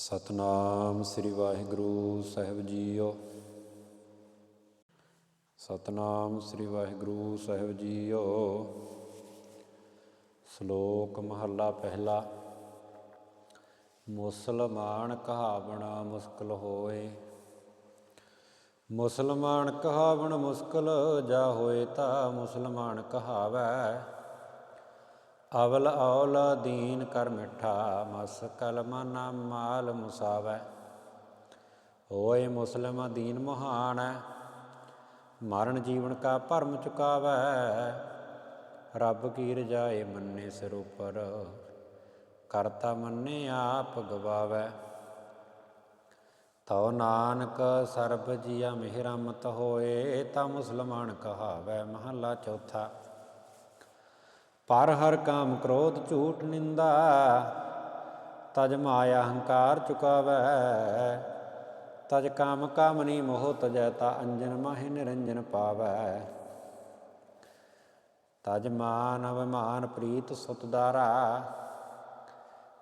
ਸਤਨਾਮ ਸ੍ਰੀ ਵਾਹਿਗੁਰੂ ਸਾਹਿਬ ਜੀਓ। ਸਤਨਾਮ ਸ੍ਰੀ ਵਾਹਿਗੁਰੂ ਸਾਹਿਬ ਜੀਓ। ਸ਼ਲੋਕ ਮਹੱਲਾ ਪਹਿਲਾ। ਮੁਸਲਮਾਨ ਕਹਾਵਣਾ ਮੁਸ਼ਕਲ ਹੋਏ। ਮੁਸਲਮਾਨ ਕਹਾਵਣ ਮੁਸ਼ਕਲ, ਜਾ ਹੋਏ ਤਾਂ ਮੁਸਲਮਾਨ ਕਹਾਵੈ। ਅਵਲ ਔਲ ਦੀਨ ਕਰ ਮਿੱਠਾ, ਮਸ ਕਲਮਨਾ ਮਾਲ ਮੁਸਾਵੈ। ਹੋਏ ਮੁਸਲਮ ਦੀਨ ਮਹਾਨ ਹੈ ਮਰਨ ਜੀਵਨ ਕਾ ਭਰਮ ਚੁਕਾਵੈ। ਰੱਬ ਕੀ ਰਜਾਏ ਮੰਨੇ ਸਿਰ ਉਪਰ, ਕਰਤਾ ਮੰਨੇ ਆਪ ਗਵਾਵੈ। ਤਉ ਨਾਨਕ ਸਰਬ ਜੀਆ ਮਿਹਰਮਤ ਹੋਏ, ਤਾਂ ਮੁਸਲਮਾਨ ਕਹਾਵੈ ਮਹੱਲਾ ਚੌਥਾ। ਪਰ ਹਰ ਕਾਮ ਕ੍ਰੋਧ ਝੂਠ ਨਿੰਦਾ, ਤਜ ਮਾਇਆ ਹੰਕਾਰ ਚੁਕਾਵੈ। ਤਜ ਕਾਮ ਕਾਮਨੀ ਮੋਹ ਤਜੈ, ਤਾ ਅੰਜਨ ਮਾਹਿ ਨਿਰੰਜਨ ਪਾਵੈ। ਤਜ ਮਾਨ ਅਵਮਾਨ ਪ੍ਰੀਤ ਸੁਤਦਾਰਾ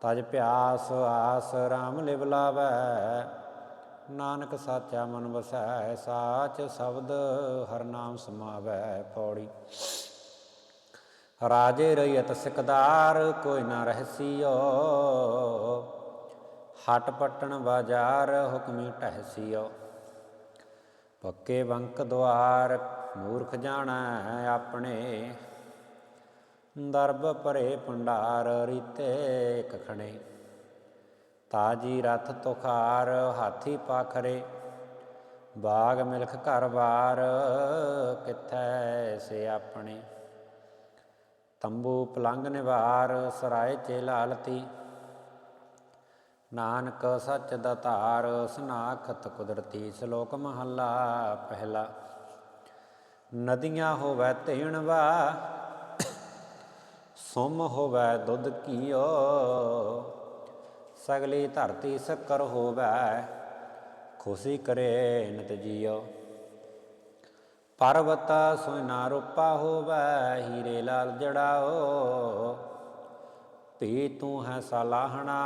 ਤਜ ਪਿਆਸ ਆਸ RAM ਲਿਵ ਲਾਵੈ। ਨਾਨਕ ਸਾਚਾ ਮਨ ਵਸੈ, ਸਾਚ ਸ਼ਬਦ ਹਰ ਨਾਮ ਸਮਾਵੈ। ਪੌੜੀ ਰਾਜੇ ਰਈਤ ਸਿਕਦਾਰ ਕੋਈ ਨਾ ਰਹਸੀਓ ਹਟ ਪਟਣ ਬਾਜ਼ਾਰ ਹੁਕਮੀ ਟਹਿਸੀਓ ਪੱਕੇ ਬੰਕ ਦੁਆਰ ਮੂਰਖ ਜਾਣਾ ਆਪਣੇ। ਦਰਬ ਭਰੇ ਭੰਡਾਰ ਰੀਤੇ ਕਖਣੇ ਤਾਜੀ ਰਥ ਤੁਖਾਰ ਹਾਥੀ ਪਾਖਰੇ। ਬਾਗ ਮਿਲਖ ਘਰ ਬਾਰ ਕਿੱਥੈ ਸੇ ਆਪਣੇ। ਤੰਬੂ ਪਲੰਗ ਨਿਵਾਰ ਸਰਾਏ ਚੇ ਲਾਲਤੀ। ਨਾਨਕ ਸੱਚ ਦਾ ਦਤਾਰ ਸਨਾਖਤ ਕੁਦਰਤੀ ਸ਼ਲੋਕ ਮਹੱਲਾ ਪਹਿਲਾ। ਨਦੀਆਂ ਹੋਵੈ ਤੇਣਵਾ ਸੁਮ ਹੋਵੇ ਦੁੱਧ ਕੀਓ ਸਗਲੀ ਧਰਤੀ ਸ਼ੱਕਰ ਹੋਵੈ, ਖੁਸ਼ੀ ਕਰੇ ਨਿਤ ਜੀਓ। ਪਰਵਤ ਸੋਨਾ ਰੂਪਾ ਹੋਵੈ, ਹੀਰੇ ਲਾਲ ਜੜਾਓ। ਭੀ ਤੂੰ ਹੈ ਸਲਾਹਣਾ,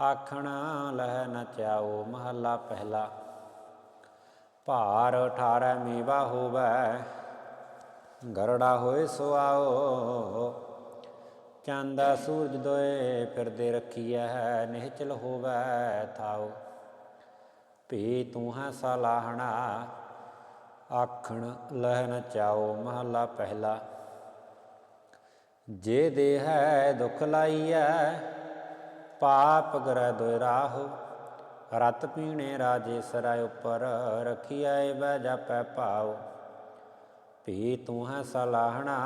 ਆਖਣ ਲਹਿ ਨ ਚਾਓ ਮਹੱਲਾ ਪਹਿਲਾ। ਭਾਰ 18 ਮੇਵਾ ਹੋਵੈ, ਗਰੜਾ ਹੋਏ ਸੁਆਓ। ਚੰਦਾ ਸੂਰਜ ਦੋਏ, ਫਿਰਦੇ ਰੱਖੀਐ ਨਿਹਚਲ ਹੋਵੈ ਥਾਓ। ਭੀ ਤੂੰ ਹੈ ਸਲਾਹਣਾ ਆਖਣ, ਲਹਿ ਨ ਚਾਓ ਮਹਲਾ ਪਹਿਲਾ। ਜੇ ਦੇ ਹੈ ਦੁਖ ਲਾਈਐ, ਪਾਪ ਗਰੈ ਦੁਇ ਰਾਹੁ। ਰਤ ਪੀਣੇ ਰਾਜੇ ਸਰਾਇ ਉਪਰ, ਰਖੀਐ ਬੈ ਜਾਪੈ ਭਾਉ ਭੀ ਤੂੰ ਹੈ ਸਲਾਹਣਾ,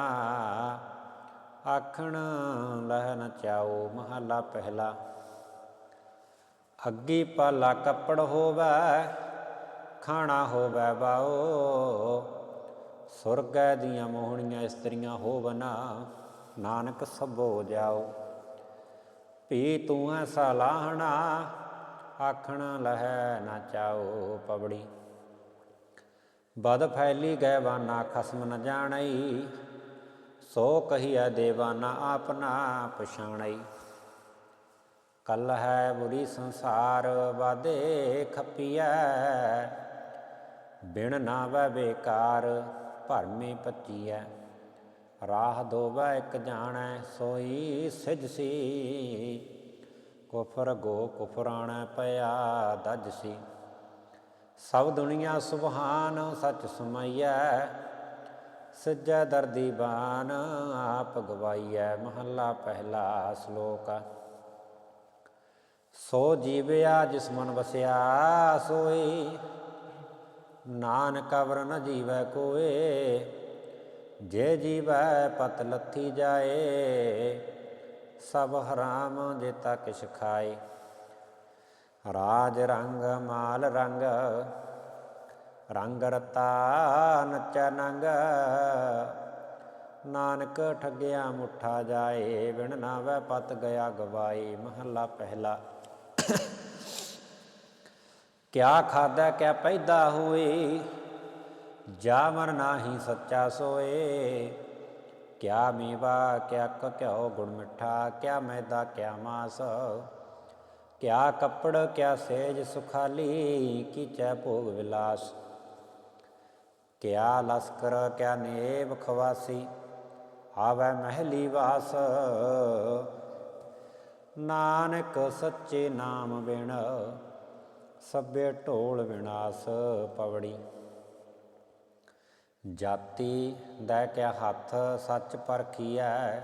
ਆਖਣ, ਲਹਿ ਨ ਚਾਓ ਮਹਲਾ ਪਹਿਲਾ। ਅੱਗੀ ਪਾਲਾ ਕੱਪੜ ਹੋਵੇ ਖਾਣਾ ਹੋਵੇ ਬਾਓ। ਸੁਰਗੈ ਦੀਆਂ ਮੋਹਣੀਆਂ ਇਸਤਰੀਆਂ ਹੋਵਨਾ ਨਾਨਕ ਸਭੋ ਜਾਓ। ਭੀ ਤੂੰ ਐ ਸਲਾਹਣਾ ਆਖਣ ਲਹਿ ਨਾ ਚਾਓ ਪਬੜੀ ਬਦ ਫੈਲੀ ਗਏ ਵਾਨਾ, ਖਸਮ ਨ ਜਾਣਈ। ਸੋ ਕਹੀਐ ਦੇਵਾਨਾ ਆਪਨਾ ਪਛਾਣਈ। ਕਲ ਹੈ ਬੁਰੀ ਸੰਸਾਰ, ਵਾਦੇ ਖਪੀਐ। ਬਿਨ ਨਾਵੈ ਬੇਕਾਰ, ਭਰਮੇ ਪੱਚੀਐ। ਰਾਹ ਦੋਵੈ ਇਕ ਜਾਣੈ ਸੋਈ ਸਿਜ ਸੀ। ਕੁਫਰ ਗੋ ਕੁਫਰਾਣੈ ਪਿਆ ਦਜ ਸੀ। ਸਭ ਦੁਨੀਆ ਸੁਭਾਨ ਸਚ ਸੁਮਈਐ। ਸੱਜਾ ਦਰਦੀ ਬਾਨ, ਆਪ ਗਵਾਈਐ। ਮਹੱਲਾ ਪਹਿਲਾ ਸ਼ਲੋਕ। ਸੋ ਜੀਵਿਆ ਜਿਸ ਮਨ ਵਸਿਆ, ਸੋਈ ਨਾਨਕ ਅਵਰ ਨ ਜੀਵੈ ਕੋਏ, ਜੇ ਜੀਵੈ ਪਤ ਲੱਥੀ ਜਾਏ, ਸਭ ਹਰਾਮ ਜੇ ਤਾ ਕਿਛ ਖਾਏ। ਰਾਜ ਰੰਗ, ਮਾਲ ਰੰਗ ਰੰਗ ਰਤਾ ਨਚੈ ਨੰਗ ਨਾਨਕ ਠੱਗਿਆ ਮੁੱਠਾ ਜਾਏ, ਬਿਨ ਨਾਵੈ ਪਤ ਗਿਆ ਗਵਾਈ ਮਹੱਲਾ ਪਹਿਲਾ। ਕਿਆ ਖਾਦਾ ਕਿਆ ਪੈਦਾ ਹੋਏ? ਜਾ ਮਨ ਨਾਹੀ ਸੱਚਾ ਸੋਏ। ਕਿਆ ਮੇਵਾ, ਕਿਆ ਘਿਓ ਗੁੜ ਮਿੱਠਾ, ਕਿਆ ਮੈਦਾ, ਕਿਆ ਮਾਸ। ਕਿਆ ਕੱਪੜ, ਕਿਆ ਸੇਜ ਸੁਖਾਲੀ, ਕੀਚੈ ਭੋਗ ਵਿਲਾਸ। ਕਿਆ ਲਸਕਰ, ਕਿਆ ਨੇਬ ਖਵਾਸੀ, ਆਵੈ ਮਹਿਲੀ ਵਾਸ। ਨਾਨਕ ਸੱਚੇ ਨਾਮ ਬਿਨ ਸਭੇ ਢੋਲ ਵਿਨਾਸ਼ ਪਵੜੀ ਜਾਤੀ ਦਾ ਕਿਆ ਹੱਥ ਸੱਚ ਪਰਖੀਐ,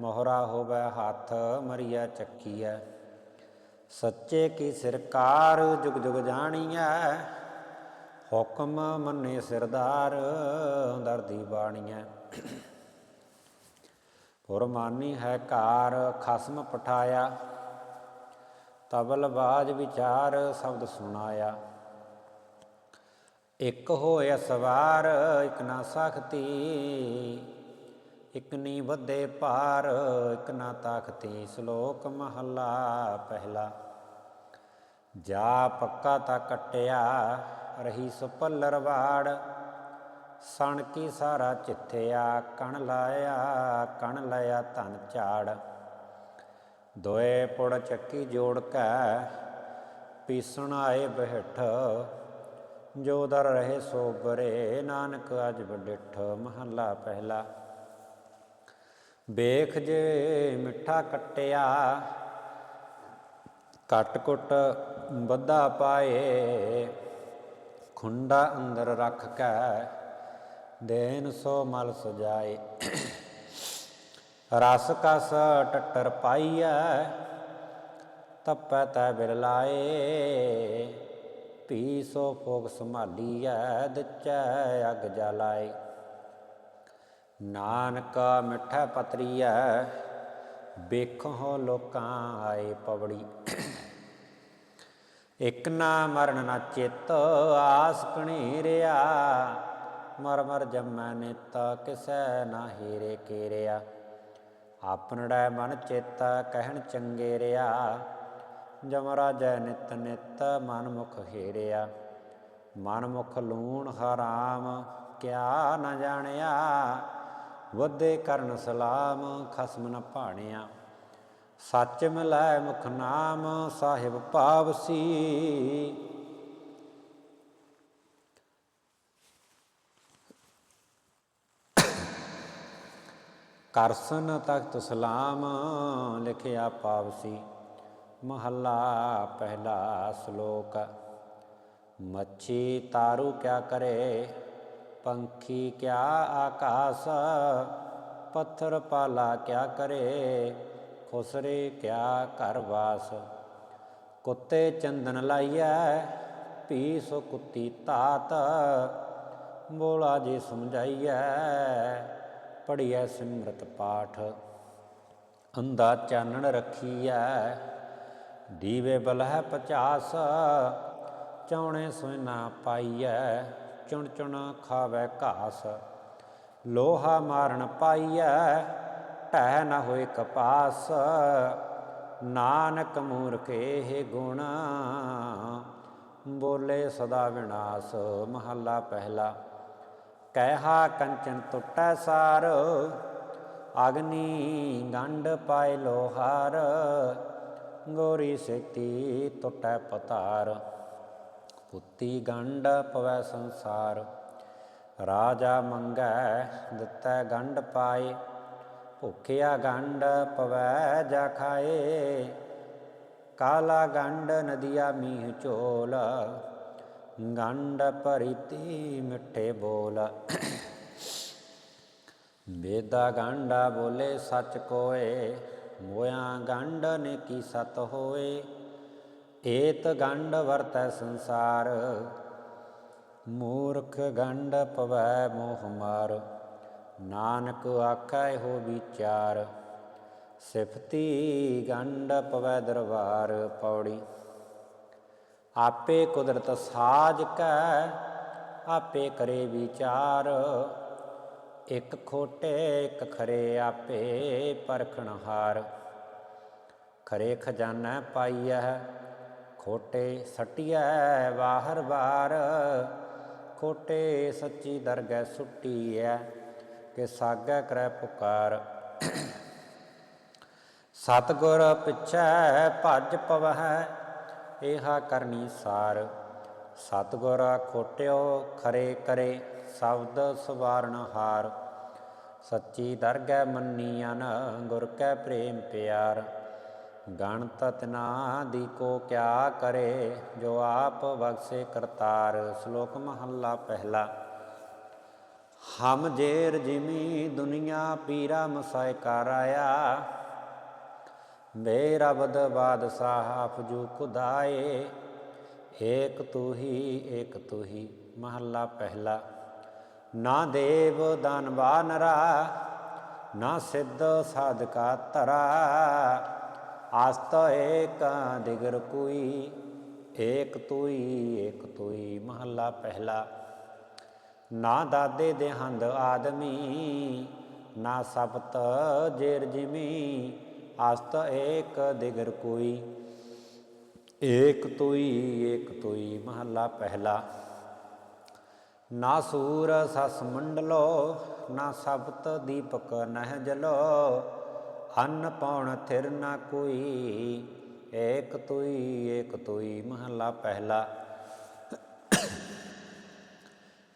ਮੋਹਰਾ ਹੋਵੇ ਹੱਥ ਮਰੀਆ ਚੱਕੀਐ। ਸੱਚੇ ਕੀ ਸਰਕਾਰ ਜੁਗ ਜੁਗ ਜਾਣੀਐ, ਹੁਕਮ ਮੰਨੇ ਸਰਦਾਰ ਦਰਦੀ ਬਾਣੀਐ। ਫੁਰਮਾਨੀ ਹੈ ਕਾਰ ਖਸਮ ਪਠਾਇਆ ਤਬਲ ਬਾਜ ਵਿਚਾਰ ਸ਼ਬਦ ਸੁਣਾਇਆ। ਇਕ ਹੋਇ ਸਵਾਰ, ਇਕ ਨਾ ਸਖਤੀ, ਇਕ ਨੀ ਵੱਧੇ ਭਾਰ, ਇਕ ਨਾ ਤਾਖਤੀ ਸ਼ਲੋਕ ਮਹੱਲਾ ਪਹਿਲਾ। ਜਾ ਪੱਕਾ ਤਾ ਕਟਿਆ, ਰਹੀ ਸੁਪੱਲਰ ਵਾੜ ਸਣ ਕੀ ਸਾਰਾ ਚਿੱਥਿਆ, ਕਣ ਲਾਇਆ ਕਣ ਲਾਇਆ ਧਨ ਝਾੜ। ਦੋਏ ਪੁੜ ਚੱਕੀ ਜੋੜ ਕੇ, ਪੀਸਣ ਆਏ ਬਿਹਠ, ਜੋ ਦਰ ਰਹੇ ਸੋਬਰੇ ਨਾਨਕ ਅਜ ਬਡਿਠ ਮਹੱਲਾ ਪਹਿਲਾ। ਵੇਖ ਜੇ ਮਿੱਠਾ ਕਟਿਆ ਕਟ ਕੁੱਟ ਬੱਧਾ ਪਾਏ, ਖੁੰਡਾ ਅੰਦਰ ਰੱਖ ਕੇ, ਦੇਨ ਸੋ ਮਲ ਸਜਾਏ। ਰਸ ਕਸ ਟੱਟਰ ਪਾਈਐ, ਤਪੈ ਤੈ ਬਿਰ ਲਾਏ। ਪੀ ਸੋ ਫੋਗ ਸੰਭਾਲੀਐ, ਦਿਚੈ ਅਗ ਜਲਾਏ। ਨਾਨਕ ਮਿੱਠਾ ਪਤਰੀਐ, ਵੇਖੋ ਲੋਕਾਂ ਆਏ ਪਵੜੀ। ਇਕ ਨਾ ਮਰਨ ਨਾ ਚਿੱਤ, ਆਸ ਕਣੀਰਿਆ। ਮਰ ਮਰ ਜੰਮੈ ਨਿਤ, ਕਿਸੈ ਨਾ ਹੀਰੇ ਕੇਰਿਆ। ਆਪਨੜਾ ਮਨ ਚੇਤਾ ਕਹਿਣ ਚੰਗੇ ਰਿਆ। ਜਮ ਰਾਜੈ ਨਿਤ ਨਿਤ ਮਨ ਮੁਖ ਹੀਰਿਆ। ਮਨ ਮੁਖ ਲੂਣ ਹਰਾਮ ਕਿਆ ਨ ਜਾਣਿਆ। ਵਧੇ ਕਰਨ ਸਲਾਮ ਖਸਮ ਨ ਭਾਣਿਆ। ਸੱਚ ਮਿਲਾਇ ਮੁਖ ਨਾਮ ਸਾਹਿਬ ਪਾਵਸੀ। ਕਰਸਨ ਤਖਤ ਸਲਾਮ, ਲਿਖਿਆ ਪਾਵਸੀ। ਮਹੱਲਾ ਪਹਿਲਾ ਸ਼ਲੋਕ, ਮੱਛੀ ਤਾਰੂ ਕਿਆ ਕਰੇ, ਪੰਖੀ ਕਿਆ ਆਕਾਸ, ਪੱਥਰ ਪਾਲਾ ਕਿਆ ਕਰੇ, ਖੁਸਰੇ ਕਿਆ ਘਰ ਵਾਸ। ਕੁੱਤੇ ਚੰਦਨ ਲਾਈਐ ਪੀ ਸੋ ਕੁੱਤੀ ਤਾਤ ਬੋਲਾ ਜੀ ਸਮਝਾਈਐ ਪੜੀਐ ਸਿਮਰਤ ਪਾਠ ਅੰਦਾ ਚਾਨਣ ਰੱਖੀਐ, ਦੀਵੇ ਬਲਹਿ ਪਚਾਸ, ਚੌਣੇ ਸੋਨਾ ਪਾਈਐ, ਚੁਣ ਚੁਣ ਖਾਵੇ ਘਾਸ, ਲੋਹਾ ਮਾਰਨ ਪਾਈਐ, ਢਹਿ ਨ ਹੋਏ ਕਪਾਸ, ਨਾਨਕ ਮੂਰਖੇ ਇਹ ਗੁਣ, ਬੋਲੇ ਸਦਾ ਵਿਨਾਸ਼, ਮਹੱਲਾ ਪਹਿਲਾ। ਕਹਿਹਾ ਕੰਚਨ ਟੁੱਟੈ ਸਾਰ, ਅਗਨੀ ਗੰਢ ਪਾਇ ਲੋਹਾਰ, ਗੋਰੀ ਸੇਤੀ ਟੁੱਟੈ ਪਤਾਰ। ਪੁੱਤੀ ਗੰਢ ਪਵੈ ਸੰਸਾਰ, ਰਾਜਾ ਮੰਗੈ ਦਿੱਤੈ ਗੰਢ ਪਾਏ, ਭੁਖਿਆ ਗੰਢ ਪਵੈ ਜਾ ਖਾਏ, ਕਾਲਾ ਗੰਢ ਨਦੀਆ ਮੀਂਹ ਚੋਲ ਗੰਡ ਭਰੀਤੀ ਮਿੱਠੇ ਬੋਲ। ਵੇਦਾ ਗੰਡਾ ਬੋਲੇ ਸੱਚ ਕੋਏ, ਮੋਇਆ ਗੰਢ ਨੇ ਕੀ ਸਤ ਹੋਏ? ਏਤ ਗੰਢ ਵਰਤੈ ਸੰਸਾਰ, ਮੂਰਖ ਗੰਢ ਪਵੈ ਮੋਹ ਮਾਰ। ਨਾਨਕ ਆਖੈ ਹੋ ਵਿਚਾਰ, ਸਿਫਤੀ ਗੰਢ ਪਵੈ ਦਰਬਾਰ ਪੌੜੀ। ਆਪੇ ਕੁਦਰਤ ਸਾਜ ਕੈ, ਆਪੇ ਕਰੇ ਵਿਚਾਰ। ਇੱਕ ਖੋਟੇ, ਇਕ ਖਰੇ ਆਪੇ ਪਰਖਣ ਹਾਰ। ਖਰੇ ਖਜ਼ਾਨਾ ਪਾਈਐ, ਖੋਟੇ ਸਟਿਐ ਬਾਹਰ ਬਾਰ ਖੋਟੇ ਸੱਚੀ ਦਰਗਹਿ ਸੁੱਟੀਐ, ਕਿ ਸਾਗੈ ਕਰੈ ਪੁਕਾਰ। ਸਤਗੁਰ ਪਿਛੈ ਭੱਜ ਪਵਹਿ ਏਹਾ ਕਰਨੀ ਸਾਰ। ਸਤਗੁਰ ਖੋਟਿਓ ਖਰੇ ਕਰੇ, ਸ਼ਬਦ ਸਵਾਰਨ ਹਾਰ। ਸੱਚੀ ਦਰਗਹਿ ਮੰਨੀਅਨ ਗੁਰ ਕੈ ਪ੍ਰੇਮ ਪਿਆਰ। ਗਣਤ ਤਨਾ ਦੀ ਕੋ ਕਿਆ ਕਰੇ, ਜੋ ਆਪ ਬਖਸ਼ੇ ਕਰਤਾਰ। ਸ਼ਲੋਕ ਮਹੱਲਾ ਪਹਿਲਾ। ਹਮ ਜੇਰ ਜਿਮੀ ਦੁਨੀਆ ਪੀਰਾ ਮਸਾਇ ਕਰ ਬੇ ਰਬਦ ਬਾਦਸ਼ਾਹ ਫਜੂ ਖੁਦਾਏ ਏਕ ਤੂ ਹੀ ਏਕ ਤੂ ਹੀ ਮਹੱਲਾ ਪਹਿਲਾ। ਨਾ ਦੇਵ ਦਾਨਵਾ ਨਰਾ ਨਾ ਸਿੱਧ ਸਾਧਕਾ ਤਰਾ ਆਸਤ ਏਕ ਦਿਗਰ ਕੋਈ, ਏਕ ਤੁਈ ਏਕ ਤੁਈ ਮਹੱਲਾ ਪਹਿਲਾ। ਨਾ ਦਾਦੇ ਦੇ ਹੰਦ ਆਦਮੀ, ਨਾ ਸਬਤ ਜੇਰ ਜਿਮੀ ਅਸਤ ਏਕ ਦਿਗਰ ਕੋਈ, ਏਕ ਤੁਈ ਏਕ ਤੁਈ ਮਹੱਲਾ ਪਹਿਲਾ। ਨਾ ਸੂਰ ਸਸ ਮੰਡਲੋ, ਨਾ ਸਬਤ ਦੀਪਕ ਨਹਿ ਜਲੋ, ਅੰਨ ਪੌਣ ਥਿਰ ਨਾ ਕੋਈ, ਏਕ ਤੁਈ ਏਕ ਤੁਈ ਮਹੱਲਾ ਪਹਿਲਾ।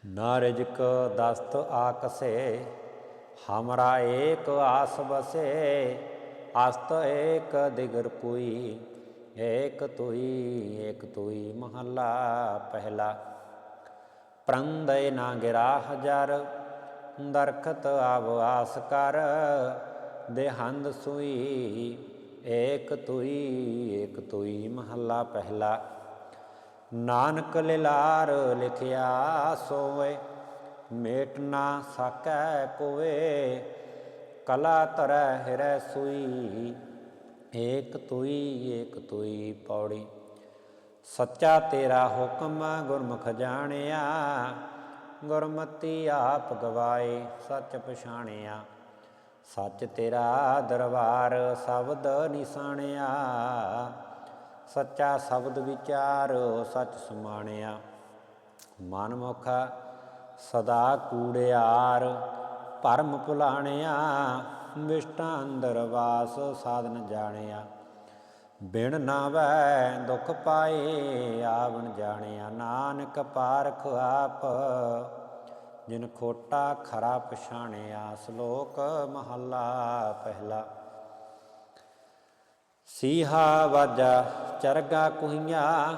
ਨਾ ਰਿਜਕ ਦਸਤ ਆਕਸੇ, ਹਮਰਾ ਏਕ ਆਸ ਬਸੇ ਅਸਤ ਏਕ ਦਿਗਰ ਕੋਈ, ਏਕ ਤੁਈ ਏਕ ਤੁਈ ਮਹੱਲਾ ਪਹਿਲਾ। ਪ੍ਰੰਦੈ ਨਾ ਗਿਰਾ ਹਜ਼ਾਰ ਦਰਖਤ ਆਵ ਆਸ ਕਰ, ਦੇਹੰਦ ਸੂਈ, ਏਕ ਤੁਈ ਏਕ ਤੁਈ ਮਹੱਲਾ ਪਹਿਲਾ। ਨਾਨਕ ਲਿਲਾਰ ਲਿਖਿਆ ਸੋਏ ਮੇਟ ਨਾ ਸਕੈ ਕੋਏ ਕਲਾ ਤਰੈ ਹਿਰੈ ਸੂਈ, ਏਕ ਤੁਈ ਏਕ ਤੁਈ ਪੌੜੀ। ਸੱਚਾ ਤੇਰਾ ਹੁਕਮ ਗੁਰਮੁਖ ਜਾਣਿਆ, ਗੁਰਮਤੀ ਆਪ ਗਵਾਏ, ਸੱਚ ਪਛਾਣਿਆ। ਸੱਚ ਤੇਰਾ ਦਰਬਾਰ ਸ਼ਬਦ ਨਿਸਾਣਿਆ ਸੱਚਾ ਸ਼ਬਦ ਵਿਚਾਰ ਸੱਚ ਸੁਮਾਣਿਆ। ਮਨਮੁਖ ਸਦਾ ਕੂੜਿਆਰ ਭਰਮ ਭੁਲਾਣਿਆ ਵਿਸ਼ਟਾ ਅੰਦਰ ਵਾਸ ਸਾਧਨ ਜਾਣਿਆ। ਬਿਨ ਨਾਵੈ ਦੁਖ ਪਾਏ, ਆਵਣ ਜਾਣਿਆ। ਨਾਨਕ ਪਾਰਖ ਆਪ, ਜਿਨ ਖੋਟਾ ਖਰਾ ਪਛਾਣਿਆ, ਸ਼ਲੋਕ ਮਹੱਲਾ ਪਹਿਲਾ। ਸੀਹਾ ਵਾਜਾ, ਚਰਗਾ ਕੁਹੀਆਂ,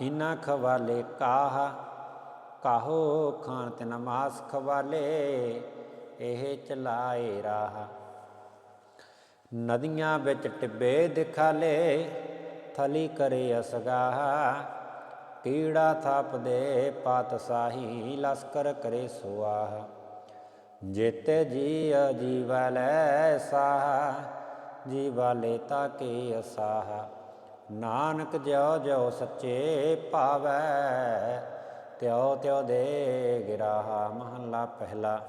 ਇਨਾ ਖਵਾਲੇ ਕਾਹ। ਕਾਹੋ ਖਾਨ ਤੇ ਨਮਾਸ ਖਵਾਲੇ ਇਹ ਚਲਾਏ ਰਾਹ। ਨਦੀਆਂ ਵਿੱਚ ਟਿੱਬੇ ਦਿਖਾਲੇ, ਥਲੀ ਕਰੇ ਅਸਗਾਹ। ਕੀੜਾ ਥਾਪਦੇ, ਪਾਤਸ਼ਾਹੀ ਲਸਕਰ ਕਰੇ ਸੁਆਹ। ਜੇਤੇ ਜੀ ਜੀਵ ਲੈ ਸਾਹ, ਜੀਵਾ ਲੇਤਾ ਕੇ ਅਸਾਹ। ਨਾਨਕ ਜਿਉ ਜਿਉ ਸੱਚੇ ਭਾਵੈ, ਤਿਉ ਤਿਉ ਦੇ ਗਿਰਾਹਾ ਮਹੱਲਾ ਪਹਿਲਾ।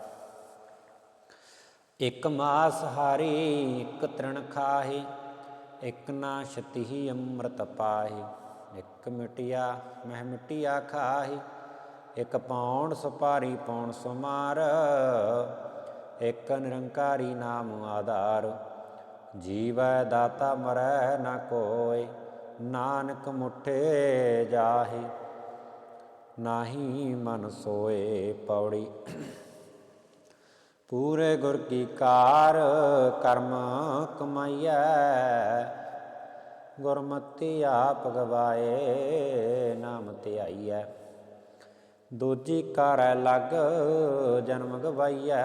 ਇਕ ਮਾਸ ਹਾਰੀ, ਇਕ ਤ੍ਰਣ ਖਾਹੀ, ਇਕ ਨਾ ਛਤੀ ਅੰਮ੍ਰਿਤ ਪਾਹੀ, ਇਕ ਮਿਟਿਆ ਮਹਿ ਮਿਟਿਆ ਖਾਹੀ, ਇਕ ਪਾਉਣ ਸੁਪਾਰੀ ਪਾਉਣ ਸੁਮਾਰ, ਇਕ ਨਿਰੰਕਾਰੀ ਨਾਮ ਆਧਾਰ, ਜੀਵੈ ਦਾਤਾ ਮਰੈ ਨਾ ਕੋਇ, ਨਾਨਕ ਮੁਠੇ ਜਾਹੀ, ਨਾਹੀ ਮਨ ਸੋਏ ਪੌੜੀ। ਪੂਰੇ ਗੁਰ ਕੀ ਕਾਰ ਕਰਮ ਕਮਾਈਐ। ਗੁਰਮਤਿ ਆਪ ਗਵਾਏ, ਨਾਮ ਧਿਆਈਐ। ਦੂਜੀ ਕਰੈ ਲਗ ਜਨਮ ਗਵਾਈਐ।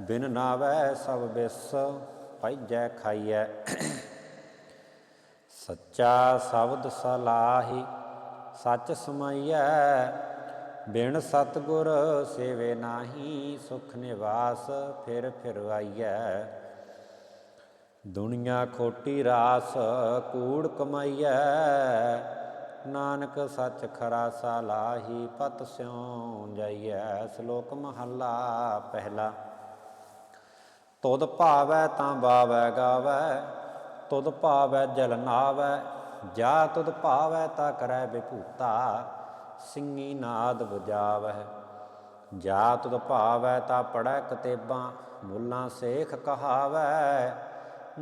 ਬਿਨ ਨਾਵੈ ਸਭ ਬਿਸ ਪੈਜੈ ਖਾਈਐ। ਸੱਚਾ ਸ਼ਬਦ ਸਲਾਹੀ, ਸੱਚ ਸਮਾਈਐ। ਬਿਨ ਸਤਗੁਰ ਸੇਵੇ ਨਾਹੀ, ਸੁਖ ਨਿਵਾਸ ਫਿਰ ਫਿਰਵਾਈਐ। ਆਈਐ ਦੁਨੀਆ ਖੋਟੀ ਰਾਸ ਕੂੜ ਕਮਾਈਐ। ਨਾਨਕ ਸੱਚ ਖਰਾ ਸਲਾਹੀ ਪਤ ਸਿਉ ਜਾਈਐ। ਸ਼ਲੋਕ ਮਹੱਲਾ ਪਹਿਲਾ। ਤੁਦ ਭਾਵੈ ਤਾਂ ਬਾਵੈ ਗਾਵੈ ਤੁਦ ਭਾਵੈ ਜਲ ਨਾਵੈ, ਜਾ ਤੁਦ ਭਾਵੈ ਤਾ ਕਰੈ ਬਿਭੂਤਾ ਸਿੰਘੀ ਨਾਦ ਵਜਾਵਹਿ ਜਾ ਤੁਧ ਭਾਵੈ ਤਾ ਪੜੈ ਕਤੇਬਾਂ, ਮੁੱਲਾ ਸੇਖ ਕਹਾਵੈ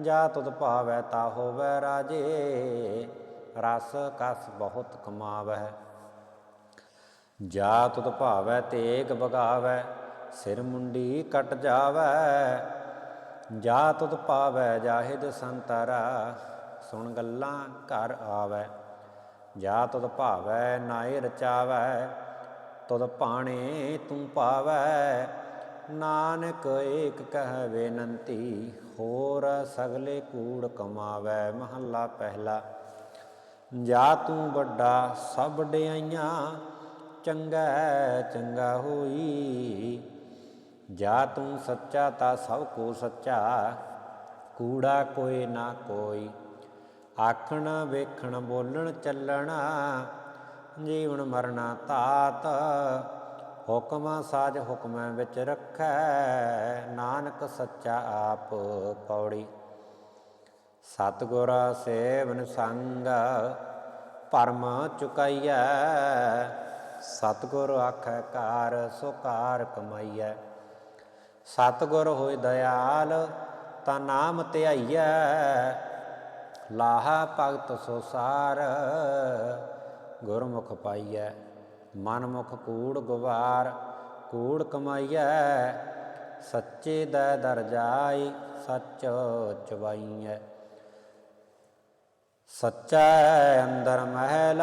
ਜਾ ਤੁਧ ਭਾਵੈ ਤਾ ਹੋਵੈ ਰਾਜੇ, ਰਸ ਕਸ ਬਹੁਤ ਕਮਾਵੈ ਜਾ ਤੁਧ ਭਾਵੈ ਤੇਗ ਬਗਾਵੈ ਸਿਰ ਮੁੰਡੀ ਕਟ ਜਾਵੈ ਜਾ ਤੁਧ ਪਾਵੈ ਜਾਹਿਦ ਸੰਤਰਾ, ਸੁਣ ਗੱਲਾਂ ਘਰ ਆਵੈ ਜਾ ਤੁਧ ਭਾਵੈ ਨਾ ਨਾਇ ਰਚਾਵੈ, ਤੁਧ ਭਾਣੇ ਤੂੰ ਭਾਵੈ ਨਾਨਕ ਏਕ ਕਹਿ ਬੇਨੰਤੀ, ਹੋਰ ਸਗਲੇ ਕੂੜ ਕਮਾਵੈ ਮਹੱਲਾ ਪਹਿਲਾ। ਜਾ ਤੂੰ ਵੱਡਾ ਸਭ ਡਿਆਈਆਂ, ਚੰਗਾ ਚੰਗਾ ਹੋਈ। ਜਾ ਤੂੰ ਸੱਚਾ ਤਾਂ ਸਭ ਕੋ ਸੱਚਾ, ਕੂੜਾ ਕੋਈ ਨਾ ਕੋਈ। ਆਖਣ, ਵੇਖਣ, ਬੋਲਣ, ਚੱਲਣਾ, ਜੀਵਨ ਮਰਨਾ ਤਾਤ ਹੁਕਮਾਂ ਸਾਜ ਹੁਕਮਾਂ ਵਿੱਚ ਰੱਖੈ, ਨਾਨਕ ਸੱਚਾ ਆਪ ਪੌੜੀ ਸਤਿਗੁਰ ਸੇਵਨ ਸੰਗ, ਪਰਮ ਚੁਕਾਈਐ। ਸਤਿਗੁਰ ਆਖੈ ਕਾਰ ਸੋ ਕਮਾਈਐ। ਸਤਿਗੁਰ ਹੋਇ ਦਇਆਲ, ਤਾ ਨਾਮ ਧਿਆਈਐ। ਲਾਹਾ ਭਗਤ ਸੋਸਾਰ। ਗੁਰਮੁਖ ਪਾਈਐ, ਮਨਮੁਖ ਕੂੜ ਗਵਾਰ ਕੂੜ ਕਮਾਈਐ, ਸੱਚੇ ਦਾ ਦਰ ਜਾਈ, ਸੱਚ ਚਵਾਈਐ ਸੱਚਾ ਅੰਦਰ ਮਹਿਲ,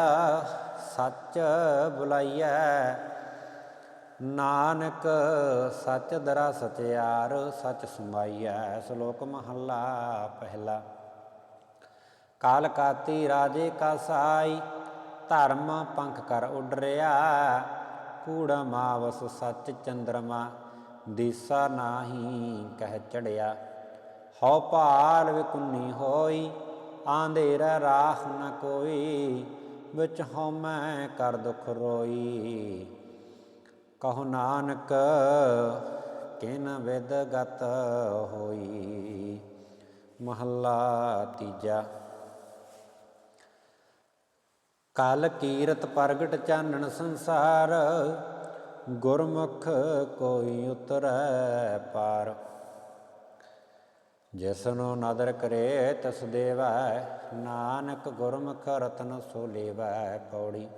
ਸੱਚ ਬੁਲਾਈਐ। ਨਾਨਕ ਸੱਚ ਦਰਾ ਸਚਿਆਰ ਸੱਚ ਸਮਾਈਐ। ਸ਼ਲੋਕ ਮਹੱਲਾ ਪਹਿਲਾ। ਕਾਲ ਕਾਤੀ ਰਾਜੇ ਕਾ ਸਾਈ, ਧਰਮ ਪੰਖ ਕਰ ਉਡਰਿਆ। ਕੂੜਾ ਮਾਵਸ ਸੱਚ ਚੰਦਰਮਾ, ਦੀਸਾ ਨਾਹੀ ਕਹਿ ਚੜਿਆ। ਹਉ ਭਾਲ ਵਿਕੁੰਨੀ ਹੋਈ ਆਂਧੇਰਾ ਰਾਖ ਨ ਕੋਈ, ਵਿੱਚ ਹਉਮੈ ਕਰ ਦੁਖ ਰੋਈ। ਕਹੋ ਨਾਨਕ, ਕਿਨ ਵਿਦ ਗਤ ਹੋਈ? ਮਹੱਲਾ ਤੀਜਾ। ਕਲ ਕੀਰਤ ਪ੍ਰਗਟ ਚਾਨਣ ਸੰਸਾਰ, ਗੁਰਮੁਖ ਕੋਈ ਉਤਰੈ ਪਾਰ। ਜਿਸਨੂੰ ਨਦਰ ਕਰੇ ਤਸ ਦੇਵੈ, ਨਾਨਕ ਗੁਰਮੁਖ ਰਤਨ ਸੋ ਲੇਵੈ ਪੌੜੀ।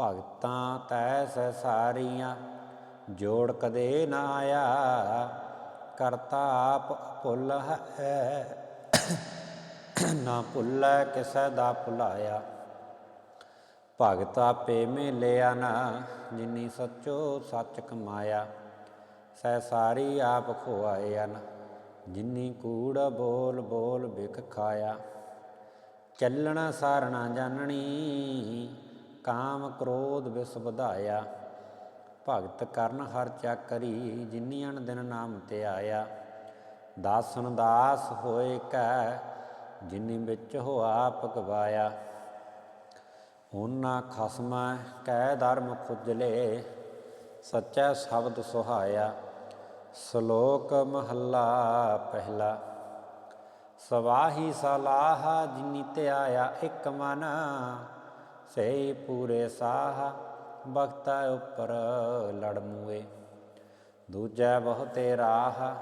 ਭਗਤਾਂ ਤੈ ਸਹਿ ਸਾਰੀਆਂ, ਜੋੜ ਕਦੇ ਨਾ ਆਇਆ। ਕਰਤਾ ਆਪ ਭੁੱਲ ਹੈ ਨਾ ਭੁੱਲੈ ਕਿਸੈ ਦਾ ਭੁਲਾਇਆ। ਭਗਤ ਆਪੇ ਮਿਲਿਆ ਨਾ ਜਿਨੀ ਸੱਚੋ ਸੱਚ ਕਮਾਇਆ ਸੈ ਸਾਰੀ ਆਪ ਖੁਆਇਆ ਨਾ ਜਿਨੀ ਕੂੜ ਬੋਲ ਬੋਲ ਵਿਖ ਖਾਇਆ। ਚੱਲਣਾ ਸਾਰਣਾ ਜਾਣਣੀ ਕਾਮ ਕ੍ਰੋਧ ਵਿਸ ਵਧਾਇਆ। ਭਗਤ ਕਰਨ ਹਰ ਚੱਕਰੀ ਜਿਨੀ ਅਣ ਦਿਨ ਨਾਮ ਤੇ ਆਇਆ। ਦਾਸਨ ਦਾਸ ਹੋਏ ਕੈ, ਜਿਨੀ ਵਿੱਚ ਹੋ ਆਪ ਗਵਾਇਆ। ਉਹਨਾਂ ਖਸਮਾ ਕੈ ਧਰਮ ਖੁਜਲੇ, ਸੱਚਾ ਸ਼ਬਦ ਸੁਹਾਇਆ, ਸ਼ਲੋਕ ਮਹੱਲਾ ਪਹਿਲਾ। ਸਵਾਹੀ ਸਲਾਹ, ਜਿਨੀ ਤੇ ਆਇਆ ਇੱਕ ਮਨ, ਸੇ ਪੂਰੇ ਸਾਹ, ਬਖਤਾ ਉੱਪਰ ਲੜਮੂਏ ਦੂਜਾ ਬਹੁਤੇ ਰਾਹ,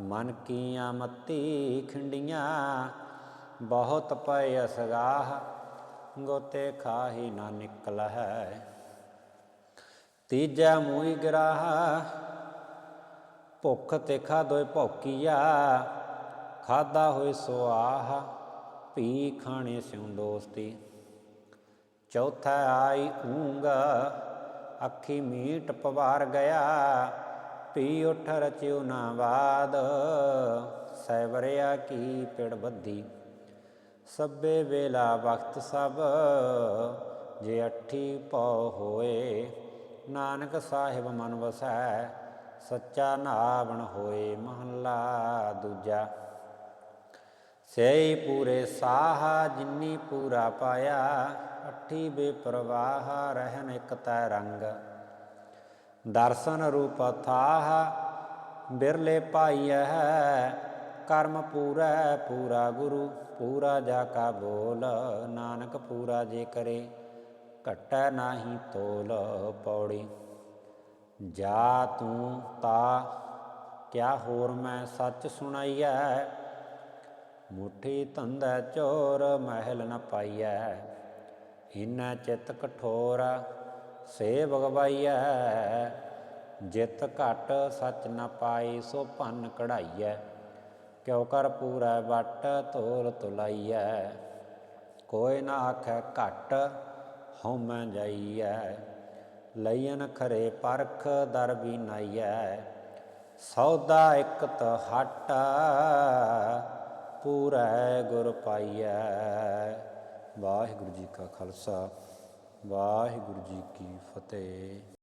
ਮਨ ਕੀਆਂ ਮਤੀ ਖਿੰਡੀਆਂ, ਬਹੁਤ ਪਏ ਅਸਗਾਹ ਗੋਤੇ ਖਾਹੀ ਨਾ ਨਿਕਲ ਹੈ ਤੀਜਾ ਮੂਈ ਗਰਾਹ, ਭੁੱਖ ਤੇ ਖਾਦੋਏ ਭੌਕੀਆ ਖਾਦਾ ਹੋਏ ਸੁਆਹ, ਭੀ ਖਾਣੇ ਸਿਉ ਦੋਸਤੀ। ਚੌਥਾ ਆਈ ਊਂਗ, ਅੱਖੀ ਮੀਟ ਪਵਾਰ ਗਿਆ। ਪੀ ਉਠ ਰਚਿਉ ਨਾ ਬਾਦ ਸੈਵਰਿਆ ਕੀ ਪਿੜ ਬੱਧੀ। ਸਭੇ ਵੇਲਾ ਵਕਤ ਸਭ, ਜੇ ਅੱਠੀ ਪਉ ਹੋਏ। ਨਾਨਕ ਸਾਹਿਬ ਮਨ ਵਸੈ, ਸੱਚਾ ਨਾਵਣ ਹੋਏ ਮਹੱਲਾ ਦੂਜਾ। ਸਈ ਪੂਰੇ ਸਾਹ, ਜਿਨੀ ਪੂਰਾ ਪਾਇਆ, ਅੱਠੀ ਬੇਪਰਵਾਹ ਰਹਿਨ ਇਕ ਤੈ ਰੰਗ। ਦਰਸ਼ਨ ਰੂਪ ਥਾਹ, ਬਿਰਲੇ ਪਾਈਐ, ਕਰਮ ਪੂਰੈ ਪੂਰਾ ਗੁਰੂ। ਪੂਰਾ ਜਾ ਕਾ ਬੋਲ, ਨਾਨਕ ਪੂਰਾ ਜੇ ਕਰੇ, ਘਟੈ ਨਾਹੀ ਤੋਲ ਪੌੜੀ। ਜਾ ਤੂੰ ਤਾ, ਕਿਆ ਹੋਰ ਮੈਂ ਸੱਚ ਸੁਣਾਈਐ? ਮੁਠੀ ਧੰਦਾ ਚੋਰ, ਮਹਿਲ ਨ ਪਾਈਐ। ਇਨੈ ਚਿਤ ਕਠੋਰ, ਸੇ ਭਗਵਾਈਐ। ਜਿਤ ਘਟ ਸੱਚ ਨ ਪਾਈ ਸੋ ਭੰਨ ਕਢਾਈਐ। ਕਿਉ ਕਰ ਪੂਰੈ ਵਟ ਤੋਲ ਤੁਲਾਈਐ, ਕੋਈ ਨਾ ਆਖੈ ਘਟ ਹਉਮੈ ਜਾਈਐ। ਲਈਨ ਖਰੇ ਪਰਖ ਦਰ ਵੀ ਨਾਈਐ ਸੌਦਾ ਇਕ ਤ ਹਟ ਪੂਰੈ ਗੁਰ ਪਾਈਐ। ਵਾਹਿਗੁਰੂ ਜੀ ਕਾ ਖਾਲਸਾ, ਵਾਹਿਗੁਰੂ ਜੀ ਕੀ ਫਤਿਹ।